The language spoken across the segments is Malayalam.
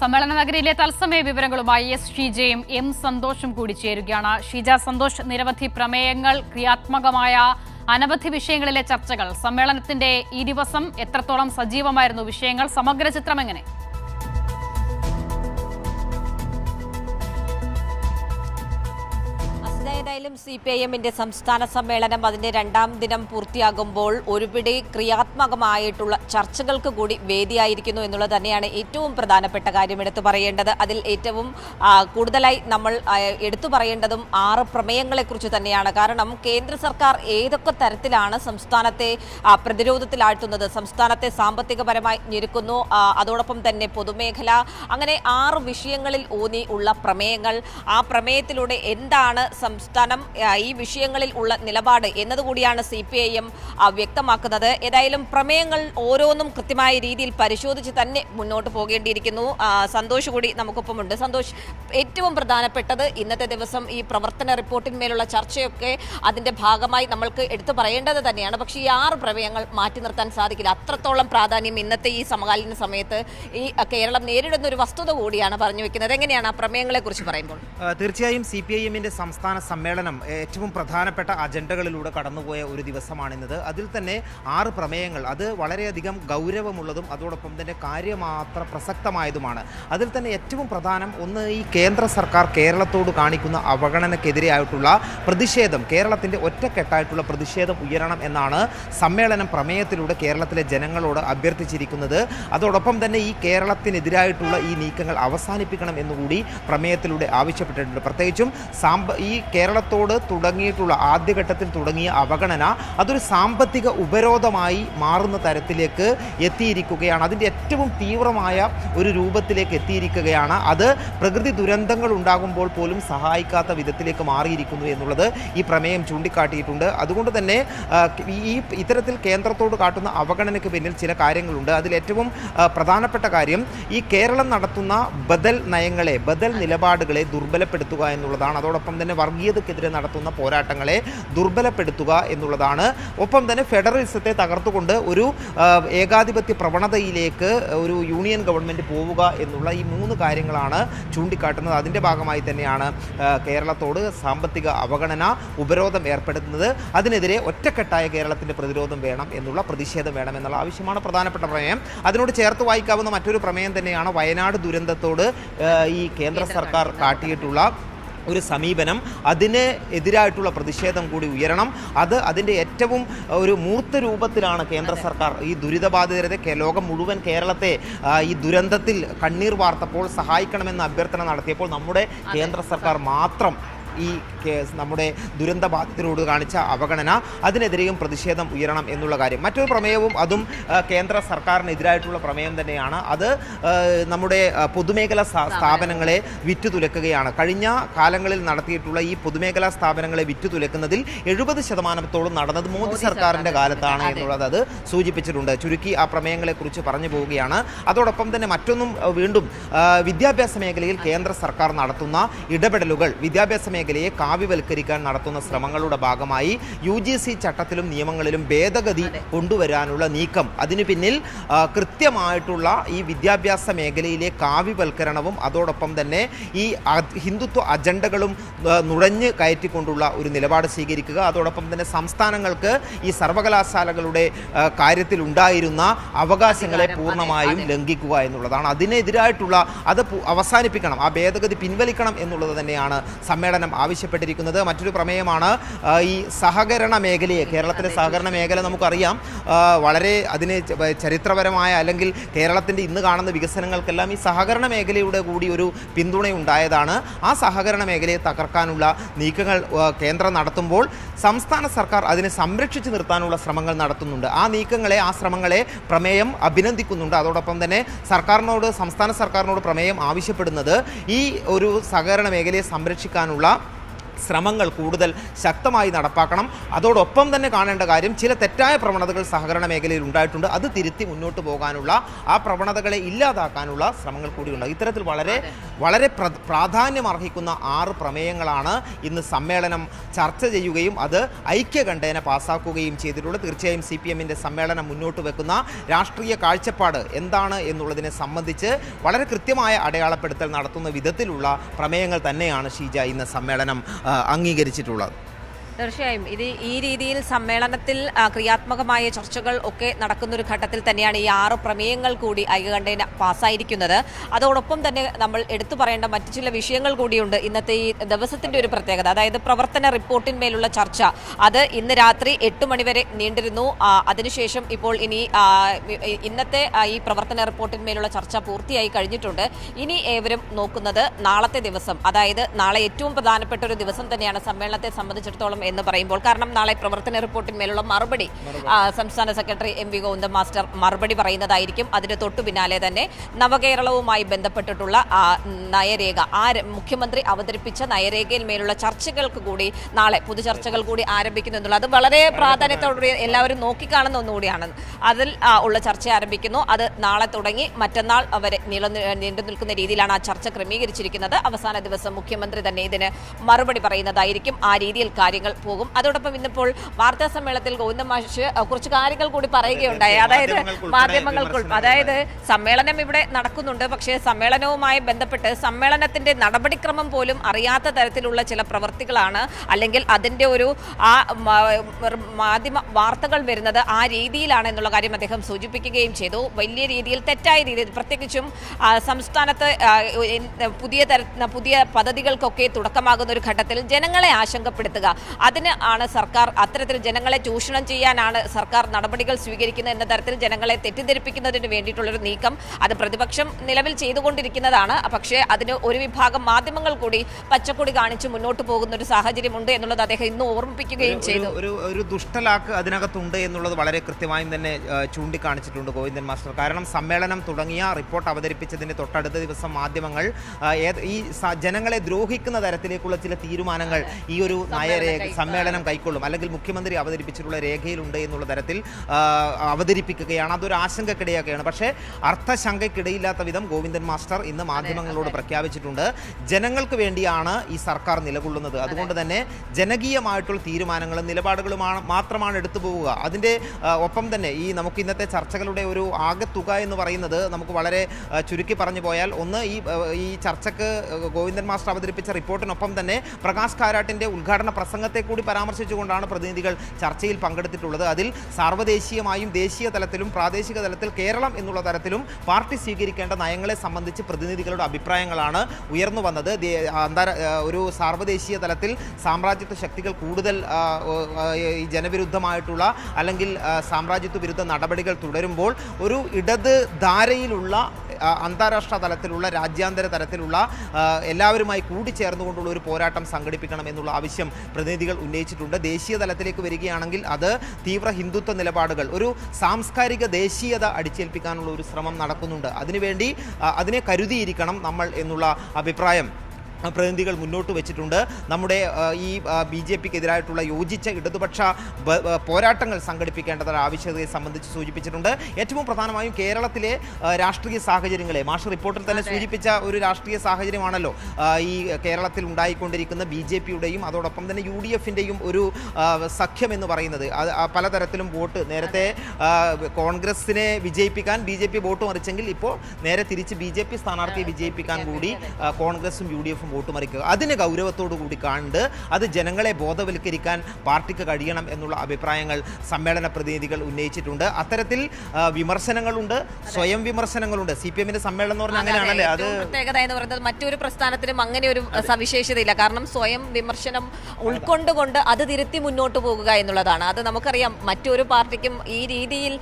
സമ്മേളന നഗരിയിലെ തത്സമയ വിവരങ്ങളുമായി എസ് ഷീജയും എം സന്തോഷും കൂടി ചേരുകയാണ്. ഷീജ സന്തോഷ് നിരവധി പ്രമേയങ്ങൾ ക്രിയാത്മകമായ അനവധി വിഷയങ്ങളിലെ ചർച്ചകൾ. സമ്മേളനത്തിന്റെ ഈ ദിവസം എത്രത്തോളം സജീവമായിരുന്നു വിഷയങ്ങൾ? സമഗ്ര ചിത്രം എങ്ങനെ? അസ്ന, ഏതായാലും സി പി ഐ എമ്മിന്റെ സംസ്ഥാന സമ്മേളനം അതിന്റെ രണ്ടാം ദിനം പൂർത്തിയാകുമ്പോൾ ഒരുപിടി ക്രിയാത്മകമായിട്ടുള്ള ചർച്ചകൾക്ക് കൂടി വേദിയായിരിക്കുന്നു എന്നുള്ളത് തന്നെയാണ് ഏറ്റവും പ്രധാനപ്പെട്ട കാര്യം എടുത്തു പറയേണ്ടത്. അതിൽ ഏറ്റവും കൂടുതലായി നമ്മൾ എടുത്തു പറയേണ്ടതും ആറ് പ്രമേയങ്ങളെക്കുറിച്ച് തന്നെയാണ്. കാരണം കേന്ദ്ര സർക്കാർ ഏതൊക്കെ തരത്തിലാണ് സംസ്ഥാനത്തെ പ്രതിരോധത്തിലാഴ്ത്തുന്നത് സംസ്ഥാനത്തെ സാമ്പത്തികപരമായി ഞെരുക്കുന്നു അതോടൊപ്പം തന്നെ പൊതുമേഖല അങ്ങനെ ആറ് വിഷയങ്ങളിൽ ഊന്നി ഉള്ള പ്രമേയങ്ങൾ ആ പ്രമേയത്തിലൂടെ എന്താണ് സംസ്ഥാനം ആ, ഈ വിഷയങ്ങളിൽ ഉള്ള നിലപാട് എന്നതുകൂടിയാണ് സി പി ഐ എം വ്യക്തമാക്കുന്നത്. ഏതായാലും പ്രമേയങ്ങൾ ഓരോന്നും കൃത്യമായ രീതിയിൽ പരിശോധിച്ച് തന്നെ മുന്നോട്ട് പോകേണ്ടിയിരിക്കുന്നു. സന്തോഷ് കൂടി നമുക്കൊപ്പമുണ്ട്. സന്തോഷ് ഏറ്റവും പ്രധാനപ്പെട്ടത് ഇന്നത്തെ ദിവസം ഈ പ്രവർത്തന റിപ്പോർട്ടിന്മേലുള്ള ചർച്ചയൊക്കെ അതിന്റെ ഭാഗമായി നമ്മൾക്ക് എടുത്തു പറയേണ്ടത് തന്നെയാണ്. പക്ഷേ ഈ ആറ് പ്രമേയങ്ങൾ മാറ്റി നിർത്താൻ സാധിക്കില്ല. അത്രത്തോളം പ്രാധാന്യം ഇന്നത്തെ ഈ സമകാലീന സമയത്ത് ഈ കേരളം നേരിടുന്ന ഒരു വസ്തുത കൂടിയാണ് പറഞ്ഞു വെക്കുന്നത്. എങ്ങനെയാണ് ആ പ്രമേയങ്ങളെ കുറിച്ച് പറയുമ്പോൾ തീർച്ചയായും സി പി ഐ എമ്മിന്റെ സംസ്ഥാന സമ്മേളനം ഏറ്റവും പ്രധാനപ്പെട്ട അജണ്ടകളിലൂടെ കടന്നുപോയ ഒരു ദിവസമാണിന്നത്. അതിൽ തന്നെ ആറ് പ്രമേയങ്ങൾ. അത് വളരെയധികം ഗൗരവമുള്ളതും അതോടൊപ്പം തന്നെ കാര്യമാത്ര പ്രസക്തമായതുമാണ്. അതിൽ തന്നെ ഏറ്റവും പ്രധാനം ഒന്ന് ഈ കേന്ദ്ര സർക്കാർ കേരളത്തോട് കാണിക്കുന്ന അവഗണനക്കെതിരെയായിട്ടുള്ള പ്രതിഷേധം. കേരളത്തിന്റെ ഒറ്റക്കെട്ടായിട്ടുള്ള പ്രതിഷേധം ഉയരണം എന്നാണ് സമ്മേളനം പ്രമേയത്തിലൂടെ കേരളത്തിലെ ജനങ്ങളോട് അഭ്യർത്ഥിച്ചിരിക്കുന്നത്. അതോടൊപ്പം തന്നെ ഈ കേരളത്തിനെതിരായിട്ടുള്ള ഈ നീക്കങ്ങൾ അവസാനിപ്പിക്കണം എന്നുകൂടി പ്രമേയത്തിലൂടെ ആവശ്യപ്പെട്ടിട്ടുണ്ട്. പ്രത്യേകിച്ചും സാമ്പ ഈ കേരളത്തോട് തുടങ്ങിയിട്ടുള്ള ആദ്യഘട്ടത്തിൽ തുടങ്ങിയ അവഗണന അതൊരു സാമ്പത്തിക ഉപരോധമായി മാറുന്ന തരത്തിലേക്ക് എത്തിയിരിക്കുകയാണ്. അതിന്റെ ഏറ്റവും തീവ്രമായ ഒരു രൂപത്തിലേക്ക് എത്തിയിരിക്കുകയാണ്. അത് പ്രകൃതി ദുരന്തങ്ങൾ ഉണ്ടാകുമ്പോൾ പോലും സഹായിക്കാത്ത വിധത്തിലേക്ക് മാറിയിരിക്കുന്നു എന്നുള്ളത് ഈ പ്രമേയം ചൂണ്ടിക്കാട്ടിയിട്ടുണ്ട്. അതുകൊണ്ട് തന്നെ ഈ ഇത്തരത്തിൽ കേന്ദ്രത്തോട് കാട്ടുന്ന അവഗണനയ്ക്ക് പിന്നിൽ ചില കാര്യങ്ങളുണ്ട്. അതിൽ ഏറ്റവും പ്രധാനപ്പെട്ട കാര്യം ഈ കേരളം നടത്തുന്ന ബദൽ നയങ്ങളെ ബദൽ നിലപാടുകളെ ദുർബലപ്പെടുത്തുക എന്നുള്ളതാണ്. അതോടൊപ്പം തന്നെ വർഗീയതക്കെതിരെ നടത്തുന്ന പോരാട്ടങ്ങളെ ദുർബലപ്പെടുത്തുക എന്നുള്ളതാണ്. ഒപ്പം തന്നെ ഫെഡറലിസത്തെ തകർത്തുകൊണ്ട് ഒരു ഏകാധിപത്യ പ്രവണതയിലേക്ക് ഒരു യൂണിയൻ ഗവൺമെന്റ് പോവുക എന്നുള്ള ഈ മൂന്ന് കാര്യങ്ങളാണ് ചൂണ്ടിക്കാട്ടുന്നത്. അതിന്റെ ഭാഗമായി തന്നെയാണ് കേരളത്തോട് സാമ്പത്തിക അവഗണന ഉപരോധം ഏർപ്പെടുത്തുന്നത്. അതിനെതിരെ ഒറ്റക്കെട്ടായ കേരളത്തിന്റെ പ്രതിരോധം വേണം എന്നുള്ള പ്രതിഷേധം വേണം എന്നുള്ള ആവശ്യമാണ് പ്രധാനപ്പെട്ട പ്രമേയം. അതിനോട് ചേർത്ത് വായിക്കാവുന്ന മറ്റൊരു പ്രമേയം തന്നെയാണ് വയനാട് ദുരന്തത്തോട് ഈ കേന്ദ്ര സർക്കാർ കാട്ടിയിട്ടുള്ള ഒരു സമീപനം അതിന് എതിരായിട്ടുള്ള പ്രതിഷേധം കൂടി ഉയരണം. അത് അതിന്റെ ഏറ്റവും ഒരു മൂർത്ത രൂപത്തിലാണ് കേന്ദ്ര സർക്കാർ ഈ ദുരിതബാധിതരെ ലോകം മുഴുവൻ കേരളത്തെ ഈ ദുരന്തത്തിൽ കണ്ണീർ വാർത്തപ്പോൾ സഹായിക്കണമെന്ന് അഭ്യർത്ഥന നടത്തിയപ്പോൾ നമ്മുടെ കേന്ദ്ര സർക്കാർ മാത്രം ഈ കേസ് നമ്മുടെ ദുരന്ത ബാധിതരോട് കാണിച്ച അവഗണന അതിനെതിരെയും പ്രതിഷേധം ഉയരണം എന്നുള്ള കാര്യം. മറ്റൊരു പ്രമേയവും അതും കേന്ദ്ര സർക്കാരിനെതിരായിട്ടുള്ള പ്രമേയം തന്നെയാണ്. അത് നമ്മുടെ പൊതുമേഖലാ സ്ഥാ- സ്ഥാപനങ്ങളെ. വിറ്റുതുലക്കുകയാണ്. കഴിഞ്ഞ കാലങ്ങളിൽ നടത്തിയിട്ടുള്ള ഈ പൊതുമേഖലാ സ്ഥാപനങ്ങളെ വിറ്റുതുലക്കുന്നതിൽ എഴുപത് ശതമാനത്തോളം നടന്നത് മോദി സർക്കാരിന്റെ കാലത്താണ് എന്നുള്ളത് അത് സൂചിപ്പിച്ചിട്ടുണ്ട്. ചുരുക്കി ആ പ്രമേയങ്ങളെക്കുറിച്ച് പറഞ്ഞു പോവുകയാണ്. അതോടൊപ്പം തന്നെ മറ്റൊന്നും വീണ്ടും വിദ്യാഭ്യാസ മേഖലയിൽ കേന്ദ്ര സർക്കാർ നടത്തുന്ന ഇടപെടലുകൾ വിദ്യാഭ്യാസ മേഖലയെ കാവ്യവൽക്കരിക്കാൻ നടത്തുന്ന ശ്രമങ്ങളുടെ ഭാഗമായി യു ജി സി ചട്ടത്തിലും നിയമങ്ങളിലും ഭേദഗതി കൊണ്ടുവരാനുള്ള നീക്കം. അതിനു പിന്നിൽ കൃത്യമായിട്ടുള്ള ഈ വിദ്യാഭ്യാസ മേഖലയിലെ കാവ്യവൽക്കരണവും അതോടൊപ്പം തന്നെ ഈ ഹിന്ദുത്വ അജണ്ടകളും നുഴഞ്ഞ് കയറ്റിക്കൊണ്ടുള്ള ഒരു നിലപാട് സ്വീകരിക്കുക. അതോടൊപ്പം തന്നെ സംസ്ഥാനങ്ങൾക്ക് ഈ സർവകലാശാലകളുടെ കാര്യത്തിലുണ്ടായിരുന്ന കാര്യത്തിൽ ഉണ്ടായിരുന്ന അവകാശങ്ങളെ പൂർണമായും ലംഘിക്കുക എന്നുള്ളതാണ്. അതിനെതിരായിട്ടുള്ള അത് അവസാനിപ്പിക്കണം. ആ ഭേദഗതി പിൻവലിക്കണം എന്നുള്ളത് തന്നെയാണ് സമ്മേളനം ആവശ്യപ്പെട്ടിരിക്കുന്നത്. മറ്റൊരു പ്രമേയമാണ് ഈ സഹകരണ മേഖലയെ കേരളത്തിലെ സഹകരണ മേഖല നമുക്കറിയാം. വളരെ അതിന് ചരിത്രപരമായ അല്ലെങ്കിൽ കേരളത്തിന്റെ ഇന്ന് കാണുന്ന വികസനങ്ങൾക്കെല്ലാം ഈ സഹകരണ മേഖലയുടെ കൂടി ഒരു പിന്തുണയുണ്ടായതാണ് ആ സഹകരണ മേഖലയെ തകർക്കാനുള്ള നീക്കങ്ങൾ കേന്ദ്രം നടത്തുമ്പോൾ സംസ്ഥാന സർക്കാർ അതിനെ സംരക്ഷിച്ചു നിർത്താനുള്ള ശ്രമങ്ങൾ നടത്തുന്നുണ്ട്. ആ നീക്കങ്ങളെ ആ ശ്രമങ്ങളെ പ്രമേയം അഭിനന്ദിക്കുന്നുണ്ട്. അതോടൊപ്പം തന്നെ സർക്കാരിനോട് സംസ്ഥാന സർക്കാരിനോട് പ്രമേയം ആവശ്യപ്പെടുന്നത് ഈ ഒരു സഹകരണ മേഖലയെ സംരക്ഷിക്കാനുള്ള ശ്രമങ്ങൾ കൂടുതൽ ശക്തമായി നടപ്പാക്കണം. അതോടൊപ്പം തന്നെ കാണേണ്ട കാര്യം ചില തെറ്റായ പ്രവണതകൾ സഹകരണ മേഖലയിൽ ഉണ്ടായിട്ടുണ്ട്. അത് തിരുത്തി മുന്നോട്ട് പോകാനുള്ള ആ പ്രവണതകളെ ഇല്ലാതാക്കാനുള്ള ശ്രമങ്ങൾ കൂടിയുണ്ട്. ഇത്തരത്തിൽ വളരെ വളരെ പ്ര- പ്രാധാന്യം അർഹിക്കുന്ന ആറ് പ്രമേയങ്ങളാണ് ഇന്ന് സമ്മേളനം ചർച്ച ചെയ്യുകയും അത് ഐക്യകണ്ഠേന പാസ്സാക്കുകയും ചെയ്തിട്ടുള്ളത്. തീർച്ചയായും സി പി എമ്മിന്റെ സമ്മേളനം മുന്നോട്ട് വെക്കുന്ന രാഷ്ട്രീയ കാഴ്ചപ്പാട് എന്താണ് എന്നുള്ളതിനെ സംബന്ധിച്ച് വളരെ കൃത്യമായ അടയാളപ്പെടുത്തൽ നടത്തുന്ന വിധത്തിലുള്ള പ്രമേയങ്ങൾ തന്നെയാണ് ഷീജ ഇന്ന് സമ്മേളനം അംഗീകരിച്ചിട്ടുള്ളത്. തീർച്ചയായും. ഇത് ഈ രീതിയിൽ സമ്മേളനത്തിൽ ക്രിയാത്മകമായ ചർച്ചകൾ ഒക്കെ നടക്കുന്ന ഒരു ഘട്ടത്തിൽ തന്നെയാണ് ഈ ആറ് പ്രമേയങ്ങൾ കൂടി ഐകകണ്ഠേന പാസ്സായിരിക്കുന്നത്. അതോടൊപ്പം തന്നെ നമ്മൾ എടുത്തു പറയേണ്ട മറ്റു ചില വിഷയങ്ങൾ കൂടിയുണ്ട്. ഇന്നത്തെ ഈ ദിവസത്തിന്റെ ഒരു പ്രത്യേകത. അതായത് പ്രവർത്തന റിപ്പോർട്ടിന്മേലുള്ള ചർച്ച. അത് ഇന്ന് രാത്രി എട്ട് മണിവരെ നീണ്ടിരുന്നു അതിനുശേഷം ഇപ്പോൾ ഇനി ഇന്നത്തെ ഈ പ്രവർത്തന റിപ്പോർട്ടിന്മേലുള്ള ചർച്ച പൂർത്തിയായി കഴിഞ്ഞിട്ടുണ്ട്. ഇനി ഏവരും നോക്കുന്നത് നാളത്തെ ദിവസം. അതായത് നാളെ ഏറ്റവും പ്രധാനപ്പെട്ട ഒരു ദിവസം തന്നെയാണ് സമ്മേളനത്തെ സംബന്ധിച്ചിടത്തോളം എന്ന് പറയുമ്പോൾ കാരണം നാളെ പ്രവർത്തന റിപ്പോർട്ടിന്മേലുള്ള മറുപടി സംസ്ഥാന secretary M V Govinda master മറുപടി പറയുന്നതായിരിക്കും. അതിന് തൊട്ടു പിന്നാലെ തന്നെ നവകേരളവുമായി ബന്ധപ്പെട്ടിട്ടുള്ള നയരേഖ. ആ മുഖ്യമന്ത്രി അവതരിപ്പിച്ച നയരേഖയിൽ മേലുള്ള ചർച്ചകൾക്ക് കൂടി നാളെ പൊതുചർച്ചകൾ കൂടി ആരംഭിക്കുന്നു എന്നുള്ളത് അത് വളരെ പ്രാധാന്യത്തോടെ എല്ലാവരും നോക്കിക്കാണുന്ന ഒന്നുകൂടിയാണ്. അതിൽ ഉള്ള ചർച്ച ആരംഭിക്കുന്നു. അത് നാളെ തുടങ്ങി മറ്റന്നാൾ വരെ നീള നീണ്ടു നിൽക്കുന്ന രീതിയിലാണ് ആ ചർച്ച ക്രമീകരിച്ചിരിക്കുന്നത്. അവസാന ദിവസം മുഖ്യമന്ത്രി തന്നെ ഇതിന് മറുപടി പറയുന്നതായിരിക്കും. ആ രീതിയിൽ കാര്യങ്ങൾ പോകും. അതോടൊപ്പം ഇന്നിപ്പോൾ വാർത്താ സമ്മേളനത്തിൽ ഗോവിന്ദ മാഷ് കുറച്ച് കാര്യങ്ങൾ കൂടി പറയുകയുണ്ടായി. അതായത് മാധ്യമങ്ങൾക്ക് അതായത് സമ്മേളനം ഇവിടെ നടക്കുന്നുണ്ട്. പക്ഷേ സമ്മേളനവുമായി ബന്ധപ്പെട്ട് സമ്മേളനത്തിന്റെ നടപടിക്രമം പോലും അറിയാത്ത തരത്തിലുള്ള ചില പ്രവർത്തികളാണ് അല്ലെങ്കിൽ അതിന്റെ ഒരു ആ മാധ്യമ വാർത്തകൾ വരുന്നത് ആ രീതിയിലാണ് എന്നുള്ള കാര്യം അദ്ദേഹം സൂചിപ്പിക്കുകയും ചെയ്തു. വലിയ രീതിയിൽ തെറ്റായ രീതിയിൽ പ്രത്യേകിച്ചും സംസ്ഥാനത്ത് പുതിയ തര പുതിയ പദ്ധതികൾക്കൊക്കെ തുടക്കമാകുന്ന ഒരു ഘട്ടത്തിൽ ജനങ്ങളെ ആശങ്കപ്പെടുത്തുക അതിന് ആണ് സർക്കാർ അത്തരത്തിൽ ജനങ്ങളെ ചൂഷണം ചെയ്യാനാണ് സർക്കാർ നടപടികൾ സ്വീകരിക്കുന്നത് എന്ന തരത്തിൽ ജനങ്ങളെ തെറ്റിദ്ധരിപ്പിക്കുന്നതിന് വേണ്ടിയിട്ടുള്ളൊരു നീക്കം അത് പ്രതിപക്ഷം നിലവിൽ ചെയ്തുകൊണ്ടിരിക്കുന്നതാണ്. പക്ഷേ അതിന് ഒരു വിഭാഗം മാധ്യമങ്ങൾ കൂടി പച്ചക്കൊടി കാണിച്ച് മുന്നോട്ട് പോകുന്ന ഒരു സാഹചര്യമുണ്ട് എന്നുള്ളത് അദ്ദേഹം ഇന്ന് ഓർമ്മിപ്പിക്കുകയും ചെയ്തു. ഒരു ഒരു ദുഷ്ടലാക്ക് അതിനകത്തുണ്ട് എന്നുള്ളത് വളരെ കൃത്യമായും തന്നെ ചൂണ്ടിക്കാണിച്ചിട്ടുണ്ട് ഗോവിന്ദൻ മാസ്റ്റർ. കാരണം സമ്മേളനം തുടങ്ങിയ റിപ്പോർട്ട് അവതരിപ്പിച്ചതിന് തൊട്ടടുത്ത ദിവസം മാധ്യമങ്ങൾ ഈ ജനങ്ങളെ ദ്രോഹിക്കുന്ന തരത്തിലേക്കുള്ള ചില തീരുമാനങ്ങൾ ഈ ഒരു നയരേഖ സമ്മേളനം കൈക്കൊള്ളും. അല്ലെങ്കിൽ മുഖ്യമന്ത്രി അവതരിപ്പിച്ചിട്ടുള്ള രേഖയിലുണ്ട് എന്നുള്ള തരത്തിൽ അവതരിപ്പിക്കുകയാണ്. അതൊരു ആശങ്കക്കിടയാക്കുകയാണ്. പക്ഷേ അർത്ഥശങ്കയ്ക്കിടയില്ലാത്ത വിധം ഗോവിന്ദൻ മാസ്റ്റർ ഇന്ന് മാധ്യമങ്ങളോട് പ്രഖ്യാപിച്ചിട്ടുണ്ട്. ജനങ്ങൾക്ക് വേണ്ടിയാണ് ഈ സർക്കാർ നിലകൊള്ളുന്നത്. അതുകൊണ്ട് തന്നെ ജനകീയമായിട്ടുള്ള തീരുമാനങ്ങളും നിലപാടുകളുമാണ് മാത്രമാണ് എടുത്തു പോവുക. അതിന്റെ ഒപ്പം തന്നെ ഈ നമുക്ക് ഇന്നത്തെ ചർച്ചകളുടെ ഒരു ആകെത്തുക എന്ന് പറയുന്നത് നമുക്ക് വളരെ ചുരുക്കി പറഞ്ഞു പോയാൽ ഒന്ന് ഈ ഈ ചർച്ചക്ക് ഗോവിന്ദൻ മാസ്റ്റർ അവതരിപ്പിച്ച റിപ്പോർട്ടിനൊപ്പം തന്നെ പ്രകാശ് കാരാട്ടിന്റെ ഉദ്ഘാടന പ്രസംഗത്തെ കൂടി പരാമർശിച്ചുകൊണ്ടാണ് പ്രതിനിധികൾ ചർച്ചയിൽ പങ്കെടുത്തിട്ടുള്ളത്. അതിൽ സാർവദേശീയമായും ദേശീയ തലത്തിലും പ്രാദേശിക തലത്തിൽ കേരളം എന്നുള്ള തരത്തിലും പാർട്ടി സ്വീകരിക്കേണ്ട നയങ്ങളെ സംബന്ധിച്ച് പ്രതിനിധികളുടെ അഭിപ്രായങ്ങളാണ് ഉയർന്നു വന്നത്. ഒരു സാർവദേശീയ തലത്തിൽ സാമ്രാജ്യത്വ ശക്തികൾ കൂടുതൽ ജനവിരുദ്ധമായിട്ടുള്ള അല്ലെങ്കിൽ സാമ്രാജ്യത്വ വിരുദ്ധ നടപടികൾ തുടരുമ്പോൾ ഒരു ഇടത് ധാരയിലുള്ള അന്താരാഷ്ട്ര തലത്തിലുള്ള രാജ്യാന്തര തലത്തിലുള്ള എല്ലാവരുമായി കൂടിച്ചേർന്നുകൊണ്ടുള്ള ഒരു പോരാട്ടം സംഘടിപ്പിക്കണം എന്നുള്ള ആവശ്യം പ്രതിനിധികൾ ഉന്നയിച്ചിട്ടുണ്ട്. ദേശീയ തലത്തിലേക്ക് വരികയാണെങ്കിൽ അത് തീവ്ര ഹിന്ദുത്വ നിലപാടുകൾ ഒരു സാംസ്കാരിക ദേശീയത അടിച്ചേൽപ്പിക്കാനുള്ള ഒരു ശ്രമം നടക്കുന്നുണ്ട്. അതിനുവേണ്ടി അതിനെ കരുതിയിരിക്കണം നമ്മൾ എന്നുള്ള അഭിപ്രായം പ്രതിനിധികൾ മുന്നോട്ട് വെച്ചിട്ടുണ്ട്. നമ്മുടെ ഈ ബി ജെ പിക്ക് എതിരായിട്ടുള്ള യോജിച്ച ഇടതുപക്ഷ പോരാട്ടങ്ങൾ സംഘടിപ്പിക്കേണ്ടത് ആവശ്യകതയെ സംബന്ധിച്ച് സൂചിപ്പിച്ചിട്ടുണ്ട്. ഏറ്റവും പ്രധാനമായും കേരളത്തിലെ രാഷ്ട്രീയ സാഹചര്യങ്ങളെ മാഷ് റിപ്പോർട്ടിൽ തന്നെ സൂചിപ്പിച്ച ഒരു രാഷ്ട്രീയ സാഹചര്യമാണല്ലോ ഈ കേരളത്തിൽ ഉണ്ടായിക്കൊണ്ടിരിക്കുന്ന ബി ജെ പിയുടെയും അതോടൊപ്പം തന്നെ യു ഡി എഫിന്റെയും ഒരു സഖ്യം എന്ന് പറയുന്നത്. അത് പലതരത്തിലും വോട്ട് നേരത്തെ കോൺഗ്രസിനെ വിജയിപ്പിക്കാൻ ബി ജെ പി വോട്ട് മറിച്ചെങ്കിൽ ഇപ്പോൾ നേരെ തിരിച്ച് ബി ജെ പി സ്ഥാനാർത്ഥിയെ വിജയിപ്പിക്കാൻ കൂടി കോൺഗ്രസും യു ഡി എഫും വോട്ട് മറിക്കുക അതിന് ഗൗരവത്തോടു കൂടി കണ്ട് അത് ജനങ്ങളെ ബോധവൽക്കരിക്കാൻ പാർട്ടിക്ക് കഴിയണം എന്നുള്ള അഭിപ്രായങ്ങൾ സമ്മേളന പ്രതിനിധികൾ ഉന്നയിച്ചിട്ടുണ്ട്. അത്തരത്തിൽ വിമർശനങ്ങളുണ്ട്. സ്വയം വിമർശനങ്ങളുണ്ട്. സി പി എമ്മിന്റെ സമ്മേളനം എന്ന് പറഞ്ഞാൽ അങ്ങനെയാണല്ലേ? അത് പ്രത്യേകത എന്ന് പറയുന്നത് മറ്റൊരു പ്രസ്ഥാനത്തിനും അങ്ങനെ ഒരു സവിശേഷതയില്ല. കാരണം സ്വയം വിമർശനം ഉൾക്കൊണ്ടുകൊണ്ട് അത് തിരുത്തി മുന്നോട്ട് പോകുക എന്നുള്ളതാണ്. അത് നമുക്കറിയാം. മറ്റൊരു പാർട്ടിക്കും ഈ രീതിയിൽ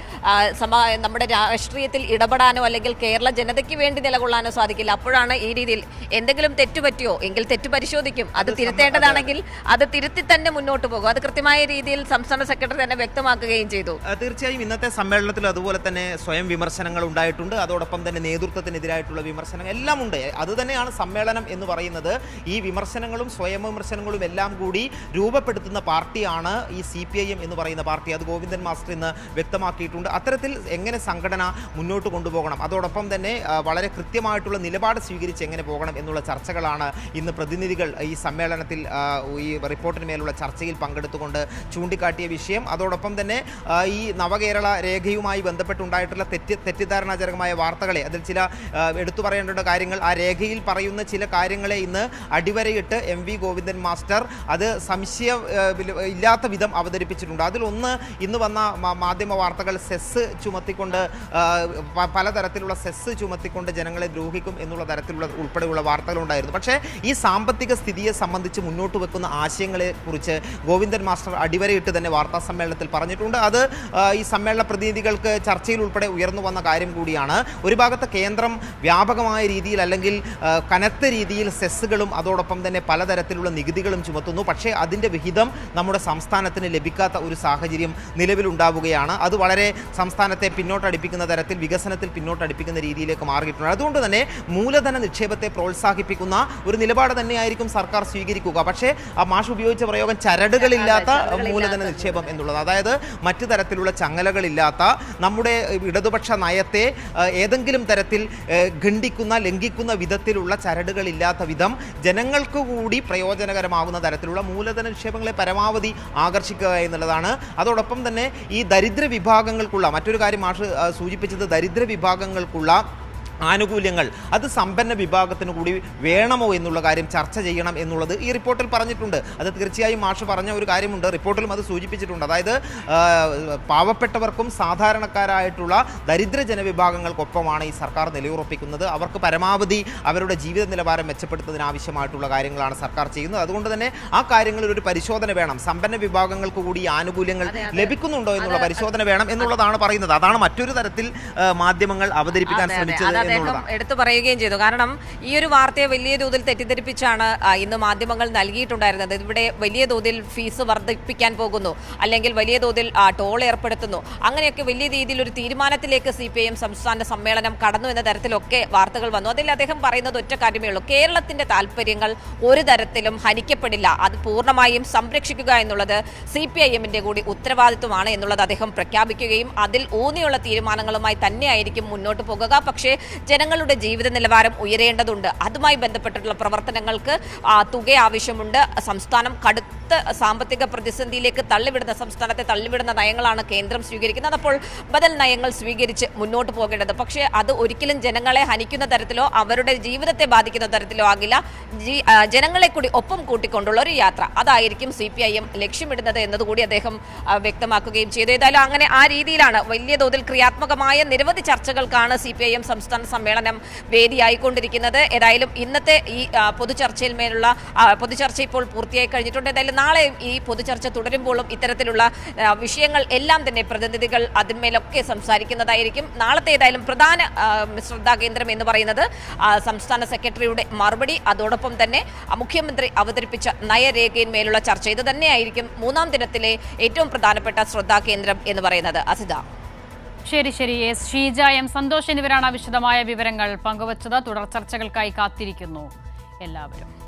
നമ്മുടെ രാഷ്ട്രീയത്തിൽ ഇടപെടാനോ അല്ലെങ്കിൽ കേരള ജനതയ്ക്ക് വേണ്ടി നിലകൊള്ളാനോ സാധിക്കില്ല. അപ്പോഴാണ് ഈ രീതിയിൽ എന്തെങ്കിലും തെറ്റുപറ്റി പറ്റിയോ എങ്കിൽ തെറ്റ് പരിശോധിക്കും. അത് തിരുത്തേണ്ടതാണെങ്കിൽ അത് തിരുത്തി തന്നെ മുന്നോട്ട് പോകും. അത് കൃത്യമായ രീതിയിൽ സംസ്ഥാന സെക്രട്ടറി തന്നെ വ്യക്തമാക്കുകയും ചെയ്തു. തീർച്ചയായും ഇന്നത്തെ സമ്മേളനത്തിൽ അതുപോലെ തന്നെ സ്വയം വിമർശനങ്ങൾ ഉണ്ടായിട്ടുണ്ട്. അതോടൊപ്പം തന്നെ നേതൃത്വത്തിനെതിരായിട്ടുള്ള വിമർശനങ്ങൾ എല്ലാം ഉണ്ട്. അത് തന്നെയാണ് സമ്മേളനം എന്ന് പറയുന്നത്. ഈ വിമർശനങ്ങളും സ്വയം വിമർശനങ്ങളും എല്ലാം കൂടി രൂപപ്പെടുത്തുന്ന പാർട്ടിയാണ് ഈ സി പി ഐ എം എന്ന് പറയുന്ന പാർട്ടി. അത് ഗോവിന്ദൻ മാസ്റ്റർ ഇന്ന് വ്യക്തമാക്കിയിട്ടുണ്ട്. അത്തരത്തിൽ എങ്ങനെ സംഘടന മുന്നോട്ട് കൊണ്ടുപോകണം? അതോടൊപ്പം തന്നെ വളരെ കൃത്യമായിട്ടുള്ള നിലപാട് സ്വീകരിച്ച് എങ്ങനെ പോകണം എന്നുള്ള ചർച്ചകളാണ് ഇന്ന് പ്രതിനിധികൾ ഈ സമ്മേളനത്തിൽ ഈ റിപ്പോർട്ടിന് മേലുള്ള ചർച്ചയിൽ പങ്കെടുത്തുകൊണ്ട് ചൂണ്ടിക്കാട്ടിയ വിഷയം. അതോടൊപ്പം തന്നെ ഈ നവകേരള രേഖയുമായി ബന്ധപ്പെട്ടുണ്ടായിട്ടുള്ള തെറ്റ് തെറ്റിദ്ധാരണാജനകമായ വാർത്തകളെ അതിൽ ചില എടുത്തു പറയേണ്ട കാര്യങ്ങൾ ആ രേഖയിൽ പറയുന്ന ചില കാര്യങ്ങളെ ഇന്ന് അടിവരയിട്ട് എം വി ഗോവിന്ദൻ മാസ്റ്റർ അത് സംശയ ഇല്ലാത്ത വിധം അവതരിപ്പിച്ചിട്ടുണ്ട്. അതിലൊന്ന് ഇന്ന് വന്ന മാധ്യമ വാർത്തകൾ സെസ് ചുമത്തിക്കൊണ്ട് പലതരത്തിലുള്ള സെസ് ചുമത്തിക്കൊണ്ട് ജനങ്ങളെ ദ്രോഹിക്കും എന്നുള്ള തരത്തിലുള്ള ഉൾപ്പെടെയുള്ള വാർത്തകളുണ്ടായിരുന്നു. പക്ഷേ ഈ സാമ്പത്തിക സ്ഥിതിയെ സംബന്ധിച്ച് മുന്നോട്ട് വെക്കുന്ന ആശയങ്ങളെ കുറിച്ച് ഗോവിന്ദൻ മാസ്റ്റർ അടിവരയിട്ട് തന്നെ വാർത്താ സമ്മേളനത്തിൽ പറഞ്ഞിട്ടുണ്ട്. അത് ഈ സമ്മേളന പ്രതിനിധികൾക്ക് ചർച്ചയിൽ ഉൾപ്പെടെ ഉയർന്നു വന്ന കാര്യം കൂടിയാണ്. ഒരു ഭാഗത്ത് കേന്ദ്രം വ്യാപകമായ രീതിയിൽ അല്ലെങ്കിൽ കനത്ത രീതിയിൽ സെസ്സുകളും അതോടൊപ്പം തന്നെ പലതരത്തിലുള്ള നികുതികളും ചുമത്തുന്നു. പക്ഷേ അതിന്റെ വിഹിതം നമ്മുടെ സംസ്ഥാനത്തിന് ലഭിക്കാത്ത ഒരു സാഹചര്യം നിലവിലുണ്ടാവുകയാണ്. അത് വളരെ സംസ്ഥാനത്തെ പിന്നോട്ടടിപ്പിക്കുന്ന തരത്തിൽ വികസനത്തിൽ പിന്നോട്ടടിപ്പിക്കുന്ന രീതിയിലേക്ക് മാറിയിട്ടുണ്ട്. അതുകൊണ്ട് തന്നെ മൂലധന നിക്ഷേപത്തെ പ്രോത്സാഹിപ്പിക്കുന്ന ഒരു നിലപാട് തന്നെയായിരിക്കും സർക്കാർ സ്വീകരിക്കുക. പക്ഷേ ആ മാഷ് ഉപയോഗിച്ച പ്രയോഗം ചരടുകളില്ലാത്ത മൂലധന നിക്ഷേപം എന്നുള്ളത്. അതായത് മറ്റു തരത്തിലുള്ള ചങ്ങലകളില്ലാത്ത നമ്മുടെ ഇടതുപക്ഷ നയത്തെ ഏതെങ്കിലും തരത്തിൽ ഖണ്ഡിക്കുന്ന ലംഘിക്കുന്ന വിധത്തിലുള്ള ചരടുകളില്ലാത്ത വിധം ജനങ്ങൾക്ക് കൂടി പ്രയോജനകരമാകുന്ന തരത്തിലുള്ള മൂലധന നിക്ഷേപങ്ങളെ പരമാവധി ആകർഷിക്കുക എന്നുള്ളതാണ്. അതോടൊപ്പം തന്നെ ഈ ദരിദ്ര വിഭാഗങ്ങൾക്കുള്ള മറ്റൊരു കാര്യം മാഷ് സൂചിപ്പിച്ചത് ദരിദ്ര വിഭാഗങ്ങൾക്കുള്ള ആനുകൂല്യങ്ങൾ അത് സമ്പന്ന വിഭാഗത്തിന് കൂടി വേണമോ എന്നുള്ള കാര്യം ചർച്ച ചെയ്യണം എന്നുള്ളത് ഈ റിപ്പോർട്ടിൽ പറഞ്ഞിട്ടുണ്ട്. അത് തീർച്ചയായും മാഷ് പറഞ്ഞ ഒരു കാര്യമുണ്ട്. റിപ്പോർട്ടിലും അത് സൂചിപ്പിച്ചിട്ടുണ്ട്. അതായത് പാവപ്പെട്ടവർക്കും സാധാരണക്കാരായിട്ടുള്ള ദരിദ്ര ജനവിഭാഗങ്ങൾക്കൊപ്പമാണ് ഈ സർക്കാർ നിലയുറപ്പിക്കുന്നത്. അവർക്ക് പരമാവധി അവരുടെ ജീവിത നിലവാരം മെച്ചപ്പെടുത്തുന്നതിന് ആവശ്യമായിട്ടുള്ള കാര്യങ്ങളാണ് സർക്കാർ ചെയ്യുന്നത്. അതുകൊണ്ട് തന്നെ ആ കാര്യങ്ങളിൽ ഒരു പരിശോധന വേണം. സമ്പന്ന വിഭാഗങ്ങൾക്ക് കൂടി ആനുകൂല്യങ്ങൾ ലഭിക്കുന്നുണ്ടോ എന്നുള്ള പരിശോധന വേണം എന്നുള്ളതാണ് പറയുന്നത്. അതാണ് മറ്റൊരു തരത്തിൽ മാധ്യമങ്ങൾ അവതരിപ്പിക്കാൻ. ശ്രമിച്ചത് അദ്ദേഹം എടുത്തു പറയുകയും ചെയ്തു. കാരണം ഈ ഒരു വാർത്തയെ വലിയ തോതിൽ തെറ്റിദ്ധരിപ്പിച്ചാണ് ഇന്ന് മാധ്യമങ്ങൾ നൽകിയിട്ടുണ്ടായിരുന്നത്. ഇവിടെ വലിയ തോതിൽ ഫീസ് വർദ്ധിപ്പിക്കാൻ പോകുന്നു. അല്ലെങ്കിൽ വലിയ തോതിൽ ടോൾ ഏർപ്പെടുത്തുന്നു. അങ്ങനെയൊക്കെ വലിയ രീതിയിൽ ഒരു തീരുമാനത്തിലേക്ക് സി പി ഐ സംസ്ഥാന സമ്മേളനം കടന്നു എന്ന തരത്തിലൊക്കെ വാർത്തകൾ വന്നു. അതിൽ അദ്ദേഹം പറയുന്നത് ഒറ്റ കാര്യമേ ഉള്ളൂ. കേരളത്തിന്റെ താല്പര്യങ്ങൾ ഒരു തരത്തിലും ഹനിക്കപ്പെടില്ല. അത് പൂർണമായും സംരക്ഷിക്കുക എന്നുള്ളത് സി പി ഐ എമ്മിന്റെ കൂടി ഉത്തരവാദിത്വമാണ് എന്നുള്ളത് അദ്ദേഹം പ്രഖ്യാപിക്കുകയും അതിൽ ഊന്നിയുള്ള തീരുമാനങ്ങളുമായി തന്നെയായിരിക്കും മുന്നോട്ട് പോകുക. പക്ഷേ ജനങ്ങളുടെ ജീവിത നിലവാരം ഉയരേണ്ടതുണ്ട്. അതുമായി ബന്ധപ്പെട്ടിട്ടുള്ള പ്രവർത്തനങ്ങൾക്ക് തുക ആവശ്യമുണ്ട്. സംസ്ഥാനം കടുത്ത സാമ്പത്തിക പ്രതിസന്ധിയിലേക്ക് തള്ളിവിടുന്ന സംസ്ഥാനത്തെ തള്ളിവിടുന്ന നയങ്ങളാണ് കേന്ദ്രം സ്വീകരിക്കുന്നത്. അപ്പോൾ ബദൽ നയങ്ങൾ സ്വീകരിച്ച് മുന്നോട്ട് പോകേണ്ടത്. പക്ഷേ അത് ഒരിക്കലും ജനങ്ങളെ ഹനിക്കുന്ന തരത്തിലോ അവരുടെ ജീവിതത്തെ ബാധിക്കുന്ന തരത്തിലോ ആകില്ല. ജനങ്ങളെ കൂടി ഒപ്പം കൂട്ടിക്കൊണ്ടുള്ള ഒരു യാത്ര. അതായിരിക്കും സി പി ഐ എം ലക്ഷ്യമിടുന്നത് എന്നതുകൂടി അദ്ദേഹം വ്യക്തമാക്കുകയും ചെയ്തു. ഏതായാലും അങ്ങനെ ആ രീതിയിലാണ് വലിയ തോതിൽ ക്രിയാത്മകമായ നിരവധി ചർച്ചകൾക്കാണ് സി പി ഐ എം സംസ്ഥാന സമ്മേളനം വേദിയായിക്കൊണ്ടിരിക്കുന്നത്. ഏതായാലും ഇന്നത്തെ ഈ പൊതുചർച്ചയിൽ മേലുള്ള പൊതുചർച്ച ഇപ്പോൾ പൂർത്തിയായി കഴിഞ്ഞിട്ടുണ്ട്. ഏതായാലും നാളെ ഈ പൊതുചർച്ച തുടരുമ്പോഴും ഇത്തരത്തിലുള്ള വിഷയങ്ങൾ എല്ലാം തന്നെ പ്രതിനിധികൾ അതിന്മേലൊക്കെ സംസാരിക്കുന്നതായിരിക്കും. നാളത്തെ ഏതായാലും പ്രധാന ശ്രദ്ധാകേന്ദ്രം എന്ന് പറയുന്നത് സംസ്ഥാന സെക്രട്ടറിയുടെ മറുപടി. അതോടൊപ്പം തന്നെ മുഖ്യമന്ത്രി അവതരിപ്പിച്ച നയരേഖയിന്മേലുള്ള ചർച്ച. ഇത് തന്നെയായിരിക്കും മൂന്നാം ദിനത്തിലെ ഏറ്റവും പ്രധാനപ്പെട്ട ശ്രദ്ധാകേന്ദ്രം എന്ന് പറയുന്നത്. അസിത. ശരി ശരി. എസ് ഷീജ എം സന്തോഷ് എന്നിവരാണ് വിശദമായ വിവരങ്ങൾ പങ്കുവച്ചത്. തുടർ ചർച്ചകൾക്കായി കാത്തിരിക്കുന്നു എല്ലാവരും.